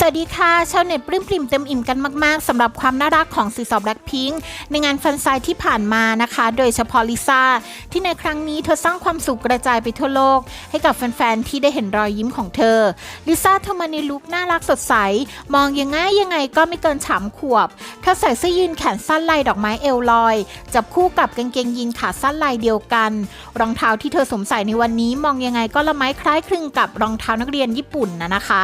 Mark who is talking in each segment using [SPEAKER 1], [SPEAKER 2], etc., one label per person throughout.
[SPEAKER 1] สวัสดีค่ะชาวเน็ตปลื้มปริ่มเต็มอิ่มกันมาก ๆสำหรับความน่ารักของสีสอบแบล็คพิงค์ในงานฟันไซน์ที่ผ่านมานะคะ โดยเฉพาะลิซ่า ที่ในครั้งนี้เธอสร้างความสุขกระจายไปทั่วโลก ให้กับแฟน ๆ ที่ได้เห็นรอยยิ้มของเธอ ลิซ่าเธอมาในลุคน่ารักสดใส มองยังไงยังไงก็ไม่เกินฉามขวบ เธอใส่เสื้อยีนแขนสั้นลายดอกไม้เอวลอย จับคู่กับกางเกงยีนขาสั้นลายเดียวกัน รองเท้าที่เธอสวมใส่ในวันนี้ มองยังไงก็ละไม้คล้ายคลึงกับรองเท้านักเรียนญี่ปุ่นนะนะคะ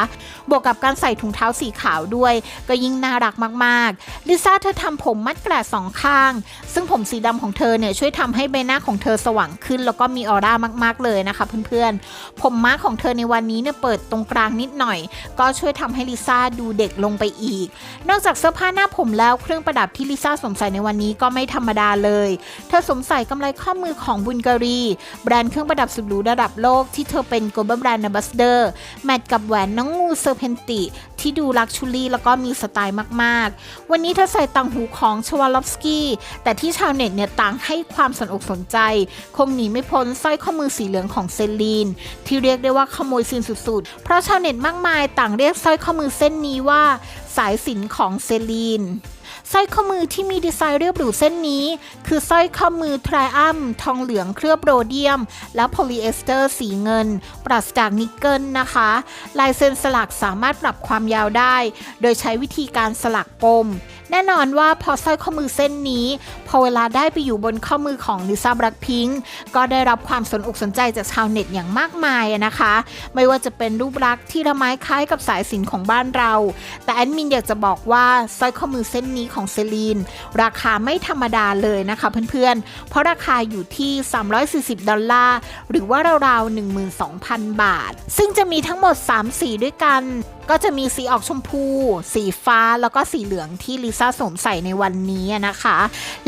[SPEAKER 1] บวกกับการใส่ถุงเท้าสีขาวด้วย ก็ยิ่งน่ารักมากๆ ลิซ่าเธอทำผมมัดแกลดสองข้าง ซึ่งผมสีดำของเธอเนี่ยช่วยทำให้ใบหน้าของเธอสว่างขึ้น แล้วก็มีออร่ามากๆเลยนะคะเพื่อนๆ ผมมาของเธอในวันนี้เนี่ยเปิดตรงกลางนิดหน่อย ก็ช่วยทำให้ลิซ่าดูเด็กลงไปอีก นอกจากเสื้อผ้าหน้าผมแล้วเครื่องประดับที่ลิซ่าสวมใส่ในวันนี้ก็ไม่ธรรมดาเลย เธอสวมใส่กำไรข้อมือของบุลการี แบรนด์เครื่องประดับสุดหรูระดับโลกที่เธอเป็น global brand ambassador แมทกับแหวนน้องงูเซอร์เพนติ ที่ดูลักชูรี่แล้วก็มีสไตล์มากๆ วันนี้เธอใส่ต่างหูของชวาลอฟสกี้แต่ที่ชาวเน็ตเนี่ยต่างให้ความสนอกสนใจ คงหนีไม่พ้นสร้อยข้อมือสีเหลืองของเซลีน ที่เรียกได้ว่าขโมยซีนสุดๆ เพราะชาวเน็ตมากมายต่างเรียกสร้อยข้อมือเส้นนี้ว่า สายสินของเซลีน สร้อยข้อมือที่มีดีไซน์เรียบหรูเส้นนี้ คือสร้อยข้อมือทริอัมทองเหลืองเคลือบโรเดียม และโพลีเอสเตอร์สีเงิน ปราศจากนิกเกิลนะคะ ลายเซ็นสลักสามารถปรับความยาวได้ โดยใช้วิธีการสลักปม แน่นอนว่าพอสร้อยข้อมือเส้นนี้ พอเวลาได้ไปอยู่บนข้อมือของลิซ่าบล็คพิงก์ก็ได้รับความสนอกสนใจจากชาวเน็ตอย่างมากมายนะคะ ไม่ว่าจะเป็นรูปลักษณ์ที่ละไม้คล้ายกับสายสินของบ้านเรา แต่แอดมินอยากจะบอกว่าสร้อยข้อมือเส้นนี้ของเซลีนราคาไม่ธรรมดาเลยนะคะเพื่อนๆ เพราะราคาอยู่ที่ 340 ดอลลาร์ หรือว่าราวๆ 12,000 บาท ซึ่งจะมีทั้งหมด 3 สีด้วยกันก็จะมีสีออกชมพู สีฟ้าแล้วก็สีเหลืองที่ลิซ่าสวมใส่ในวันนี้นะคะ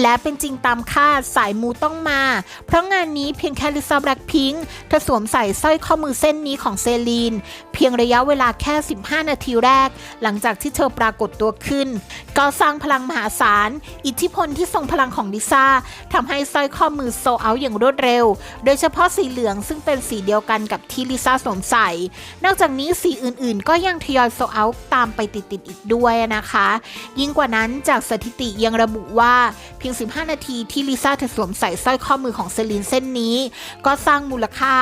[SPEAKER 1] และเป็นจริงตามคาดสายมูต้องมา เพราะงานนี้เพียงแค่ลิซ่าแบล็คพิงค์เธอสวมใส่สร้อยข้อมือเส้นนี้ของเซลีน เพียงระยะเวลาแค่ 15 นาทีแรก หลังจากที่เธอปรากฏตัวขึ้น ก็สร้างพลังมหาศาล อิทธิพลที่ทรงพลังของลิซ่าทำให้สร้อยข้อมือโซเอาอย่างรวดเร็ว โดยเฉพาะสีเหลืองซึ่งเป็นสีเดียวกันกับที่ลิซ่าสวมใส่ นอกจากนี้สีอื่นๆ ก็ยังทยอยโซเอาตามไปติดๆอีกด้วยนะคะ ยิ่งกว่านั้นจากสถิติยังระบุว่าเพียง 15 นาทีที่ลิซ่าเธอสวมใส่สร้อยข้อมือของเซลีนเส้นนี้ ก็สร้างมูลค่า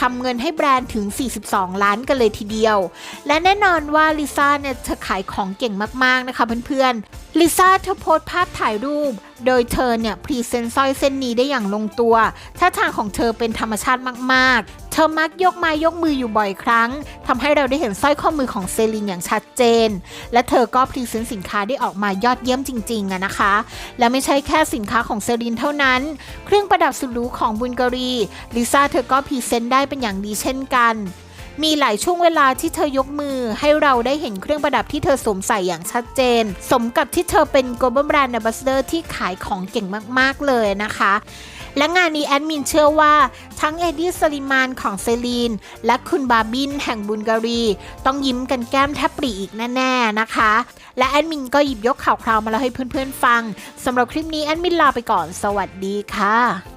[SPEAKER 1] ทำเงินให้แบรนด์ถึง 42 ล้านกันเลยทีเดียว และแน่นอนว่าลิซ่าเนี่ยเธอขายของเก่งมากๆนะคะเพื่อนๆ ลิซ่าเธอโพสภาพถ่ายรูป โดยเธอเนี่ยพรีเซนต์สร้อยเส้นนี้ได้อย่างลงตัวท่าทางของเธอเป็นธรรมชาติมาก ๆ เธอมักยกไม้ยกมืออยู่บ่อยครั้งทำให้เราได้เห็นสร้อยข้อมือของเซลินอย่างชัดเจน และเธอก็พรีเซนต์สินค้าได้ออกมายอดเยี่ยมจริงๆอะนะคะ และไม่ใช่แค่สินค้าของเซลินเท่านั้น เครื่องประดับสุดหรูของบุลการีลิซ่าเธอก็พรีเซนต์ได้เป็นอย่างดีเช่นกัน มีหลายช่วงเวลาที่เธอยกมือให้เราได้เห็นเครื่องประดับที่เธอสวมใส่อย่างชัดเจน สมกับที่เธอเป็น global brand ambassador ที่ขายของเก่งมากๆเลยนะคะและงานนี้แอดมินเชื่อว่าทั้งเอดดี้สลิมานของเซลีน และคุณบาบินแห่งบุลการี ต้องยิ้มกันแก้มแทบปรีอีกแน่ๆนะคะ และแอดมินก็หยิบยกข่าวคราวมาเล่าให้เพื่อนๆฟังสำหรับคลิปนี้แอดมินลาไปก่อน สวัสดีค่ะ